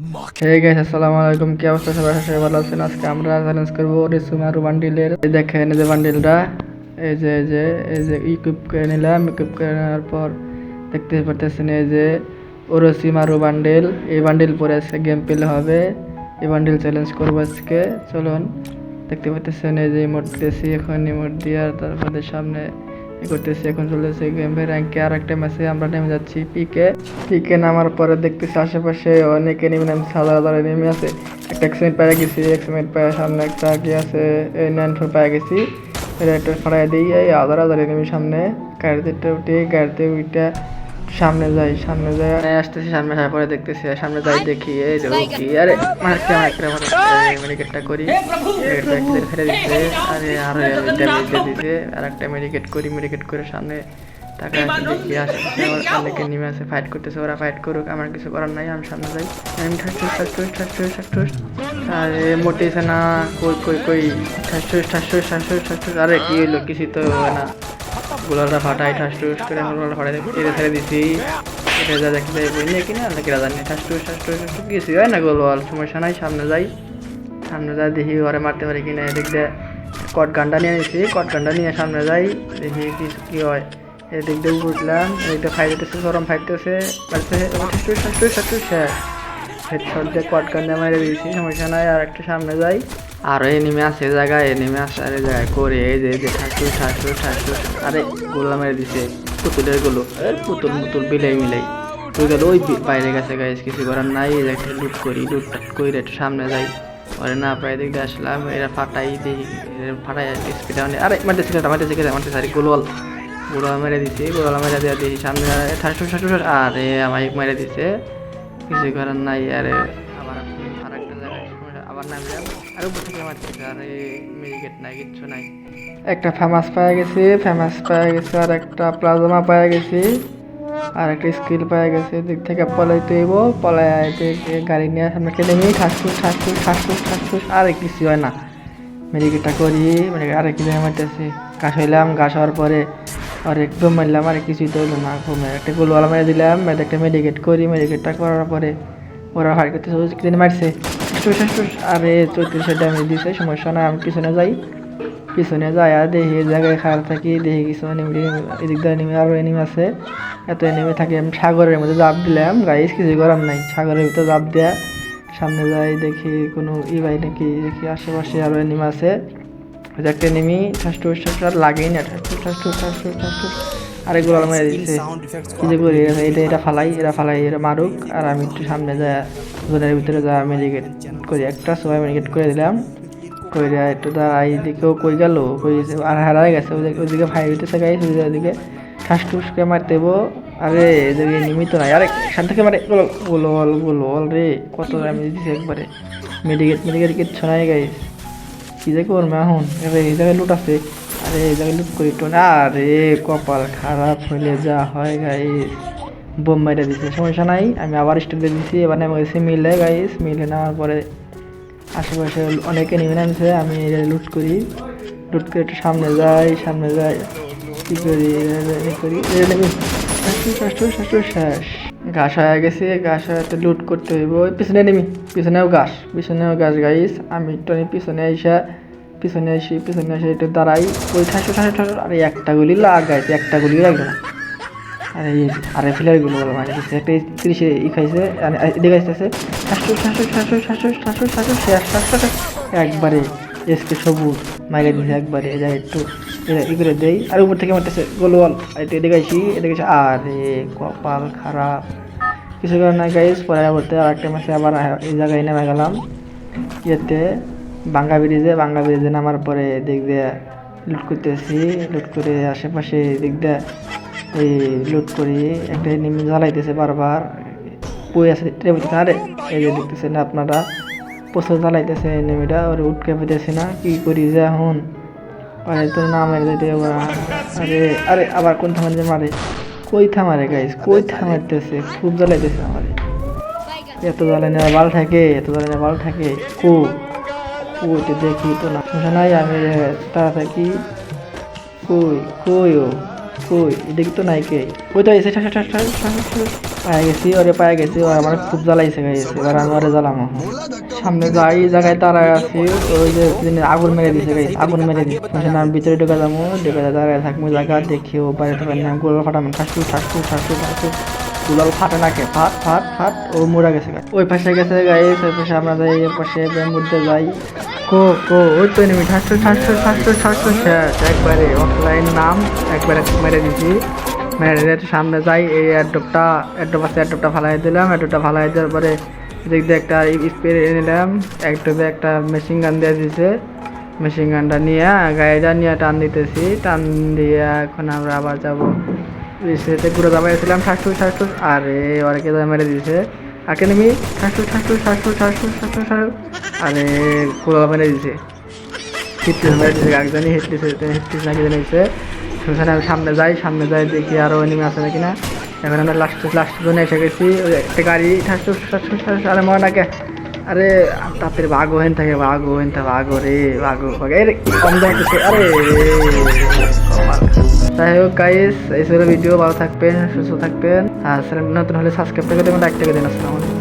Hey guys আসসালামু আলাইকুম কি অবস্থা? সবাই করি ভালো আছেন। আজকে আমরা চ্যালেঞ্জ করব রেসুমারু বান্ডিলের এই দেখেন, এই যে বান্ডিলটা এই যে এই যে এই যে ইকুইপ করে নিলাম। ইকুইপ করে নেওয়ার পর দেখতে পারতেছেন, এই যে ওরসিমারু বান্ডিল এই বান্ডিল পরে আজকে গেম পেলে হবে। এই বান্ডিল চ্যালেঞ্জ করব আজকে। চলুন, দেখতে পাচ্ছেন এই যে ইমোট দিয়েছি এখন ইমোট দিয়ে আর তারপরে সামনে করতেছি, এখন চলেছে গেম র্যাঙ্কে আর একটা ম্যাচে আমরা নেমে যাচ্ছি পিকে পিকে নামার পরে দেখতেছি আশেপাশে অনেকে নেমে নামছে সাদা সাদা নেমে আছে। একটা এক্সিমেন্ট পায়ে গেছি এক্সিমেন্ট পায়ে সামনে একটা কি আছে নাইন ফোর পায়ে গেছি। এটা একটা ফাড়াই দিই, এই আদার আদার নেমে সামনে, গাড়িতে উঠে গাড়িতে উঠে সামনে যাই সামনে যাই আসতেছি সামনে আসার পরে দেখতেছি সামনে যাই দেখি এই যে ও কি আরে মারতে মারতে মারতে মেডিকেটটা করি মেডিকেটটা একটু ফেলে দিচ্ছে আরে আর ড্যামেজ দিয়ে দিতে আর একটা মেডিকেট করি মেডিকেট করে সামনে টাকা আছে দেখি আসতেছে ওর অনেকে নেমে আছে ফাইট করতেছে ওরা ফাইট করুক আমার কিছু করার নাই আমি সামনে যাই আমি ঠাসঠুস ঠাসঠুস ঠাসঠুস ঠাসঠুস আরে মোটেছে না কই কই কই ঠাসঠুস ঠাসঠুস ঠাসঠুস আরে কি হইল কিছু তো হবে না গোলাটা ফাটাই ঠাস টুস করে গোলাটা ফাটাই ছেড়ে ছেড়ে দিছি এটা যা দেখতে যাই বই নিয়ে কিনা নাকি রাজা নিয়ে ঠাস টুস ঠাস টুস কিছু হয় না গোলওয়াল সমস্যা নাই সামনে যাই সামনে যাই দেখি ঘরে মারতে পারি কিনা এদিক দিয়ে কট গান্ডা নিয়ে নিয়েছি কট গান্ডা নিয়ে সামনে যাই দেখি কি কি হয় এদিক দিয়ে উঠলাম এদিক দিয়ে ফাইটেছে গরম শেষ হেডশট দিয়ে কট গান্ডা মেরে দিয়েছি সমস্যা নাই আর একটু সামনে যাই আর এনিমে আছে এ জায়গায়, এনিমে আছে আর এই জায়গায়। করে এই যে এই যে ঠাসু ঠাসু ঠাসু আরে, গোলা মেরে দিছে। পুতুলেরগুলো। এ পুতুল মুতুল বিলাই মিলাই তুই গেল ওই বাইরে গেছে গাইস কিছু করার নাই। এই একটা লুট করি লুট করি একটু সামনে যাই। পরে না, প্রায় দিক আসলাম। এরা ফাটাই দিই ফাটাই স্পিডে মানে আরে মারতে ছিল মারতে ছিল মারতে সারি গোলওয়াল। গোলা মেরে দিছি গোলা মেরে দিয়ে দিই সামনে ঠাসু ঠাসু আরে, আমায় মেরে দিছে। কিছু করার নাই। আরে, আবার আর একটা জায়গায় আবার নামলাম। নাই একটা ফেমাস পাওয়া গেছে ফেমাস পাওয়া গেছে, আর একটা প্লাজমা পাওয়া গেছে, আর একটা স্কিল পাওয়া গেছে। দিক থেকে পলাইতে হইব, পলাইতে গাড়ি নিয়ে সামনে কেটে নিয়ে ঠাসুস ঠাসুস ঠাসুস ঠাসুস আর কিছু হয় না। মেডিকেটটা করি মানে আর কি মারতেছে। ঘাস হইলাম, ঘাস হওয়ার পরে আর একদম মারলাম, আর কিছুই তো হইল না। ঘুমে একটা গোলওয়ালা মেরে দিলাম একটা মেডিকেট করি মেডিকেটটা করার পরে ওরা হার করতে মারছে। আরে চৌত্রিশে ড্যামেজ দিছে সমস্যা না আমি পিছনে যাই। পিছনে যাই আর দেখি জায়গায় খারাপ থাকি, দেখি কিছু এনিমি, এদিক দিয়ে এনিমি আরও এনিমি আছে। এত এনিমি থাকে, আমি সাগরের মধ্যে জাপ দিলাম গাইস কিছু করার নাই। সাগরের ভিতরে জাপ দেয়া সামনে যাই, দেখি কোনো ই ভাই নাকি, দেখি আশেপাশে আরও এনিমি আছে। একটা এনিমি ঠাসটুস ঠাসটুস আর লাগেই না ঠাসটুস ঠাসটুস ঠাসটুস আর এগুলো মেরে দিচ্ছে করি এটা এটা ফালাই এটা ফালাই এটা মারুক আর আমি একটু সামনে যা জোনের ভিতরে যা মেডিকেট করি। একটা সবাই মেডিকেট করে দিলাম। কইরা একটু দাঁড়াই এদিকেও কই গেল কই আর হারাই গেছে। ওদিকে ওদিকে ভাই হইতেছে গাইস ওদিকে ঠাস টুস করে মারতে আরে এদিকে নিমিত নাই। আরে সান থেকে মারে। গোল গোল গোল রে। কত আমি দিছি একবারে। মেডিকেট মেডিকেট কিচ্ছু নাই গাইস কি যে করবে এখন? এই জায়গায় লুট আছে। আরে জায়গায় লুট করি তো না আরে, কপাল খারাপ হইলে যা হয় গাইস বোম মাইরা দিছে, সমস্যা নাই। আমি আবার স্টেপ দিয়ে দিছি, এবার গেছি মিলে গাইস মিলে নেওয়ার পরে আশেপাশে অনেকে নেমে নামছে, আমি লুট করি। লুট করে একটু সামনে যাই সামনে যাই। কি করি করি। শেষ ঘাস হয়ে গেছে, ঘাস হয়ে লুট করতে হইব। পিছনে নেমি পিছনেও ঘাস পিছনেও ঘাস গাইস আমি একটু পিছনে আইসা পিছনে আসি পিছনে এসে একটু দাঁড়াই ওই ঠাসু ঠাসু ঠাসু আরে একটা গুলি লাগাইছে একটা গুলি লাগবে না আরে আরে ফিলারগুলো বলো মানে একটা তিরিশে ই খাইছে আসতেছে ঠাসু ঠাসু ঠাসু ঠাসু ঠাসু ঠাসু শেষ ঠাসু একবারে এসকে সবুজ মাইরে দিছে একবারে এটা একটু এটা ই করে দেই আর উপর থেকে মারতেছে গোলওয়াল এদিকে আসি এদিকে আসি আরে কপাল খারাপ কিছু কারণ গাইস পরে করতে আর একটা মাসে আবার এই জায়গায় নেমে গেলাম ইয়েতে বাঙ্গা ব্রিজে বাঙ্গা ব্রিজে নামার পরে দিয়ে লুট করতেছি। লুট করে আশেপাশে দিয়ে এই লুট করি। একটা নেমে জ্বালাইতেছে বারবার। বই আছে আরে, এই যে দেখতেছেন আপনারা, প্রচুর জ্বালাইতেছে নেমিটা ওরে উঠকে পেতেছি না, কি করি যে এখন? আরে তোর না মেরে দিতে আরে আরে, আবার কোন থামার যে মারে? কই থামারে গাইস কই থামাইতেছে? খুব জ্বালাইতেছে আমারে। এত জ্বালাই নেওয়া বাল থাকে, এত জ্বালাই নেওয়া বাল থাকে। কো? ওইটা দেখি তো না। সমস্যা নাই, আমি তারা থাকি কই কই ও? কই, এদিকে তো নাই কে? ওই তো এসে পায়ে গেছি, ওরে পায়ে গেছি ওর আমার খুব জ্বালাইছে গাইছে এবার আমি ওরে জ্বালামো সামনে যাই জায়গায় দাঁড়ায় আছি ওই যে আগুন মেরে দিছে গাইছে আগুন মেরে তখন আমি ভিতরে ঢুকে যাব, ঢুকে দাঁড়ায় থাকব জায়গা দেখি, ও বাইরে থেকে আমি গোল ফাটাম, ঠাসু ঠাসু ঠাসু ঠাসু। দুলাল ফাটে নাকে ফাট ফাট ফাট ও মরে গেছে ওই পাশে গেছে গাইস ওই পাশে আমরা যাই এর পাশে মধ্যে যাই কো কো ওই তো নেমি ঠাসু ঠাসু ঠাসু ঠাসু একবারে অফলাইন নাম একবারে মেরে দিছি মেরে সামনে যাই এই অ্যাডপটা অ্যাডপ আছে অ্যাডপটা ফালাই দিলাম অ্যাডপটা ফালাই দেওয়ার পরে দিক দিয়ে একটা স্প্রে নিলাম অ্যাডপে একটা মেশিন গান দিয়ে দিছে মেশিন গানটা নিয়ে গাড়িটা নিয়ে টান দিতেছি টান দিয়ে এখন আমরা আবার যাব সেতে ঘুরে দাবাইছিলাম ঠাসু ঠাসু আরে ওরকে মেরে দিয়েছে। আকে নেমি ঠাসু ঠাসু ঠাসু ঠাসু ঠাসু ঠাসু আরে কুড়া মেরে দিয়েছে। হিটলিস মেরে দিয়েছে একজনই হিটলিস হিটলিস নাকি জানিয়েছে সেখানে আমি সামনে যাই সামনে যাই, দেখি আরও এনিমি আছে নাকি না। এখন আমরা লাস্ট লাস্ট জোনে এসে গেছি একটা গাড়ি ঠাসু ঠাসু ঠাসু আরে মনে নাকে আরে তাতে বাঘ হেন থাকে বাঘ হেন থাকে বাঘ রে ভাগো এর কম দেখতেছে আরে। যাই হোক গাইস এই ভিডিও, ভালো থাকবেন, সুস্থ থাকবেন। আর নতুন হলে সাবস্ক্রাইব করে দেবেন লাইক করে দেবেন, আসসালামু আলাইকুম।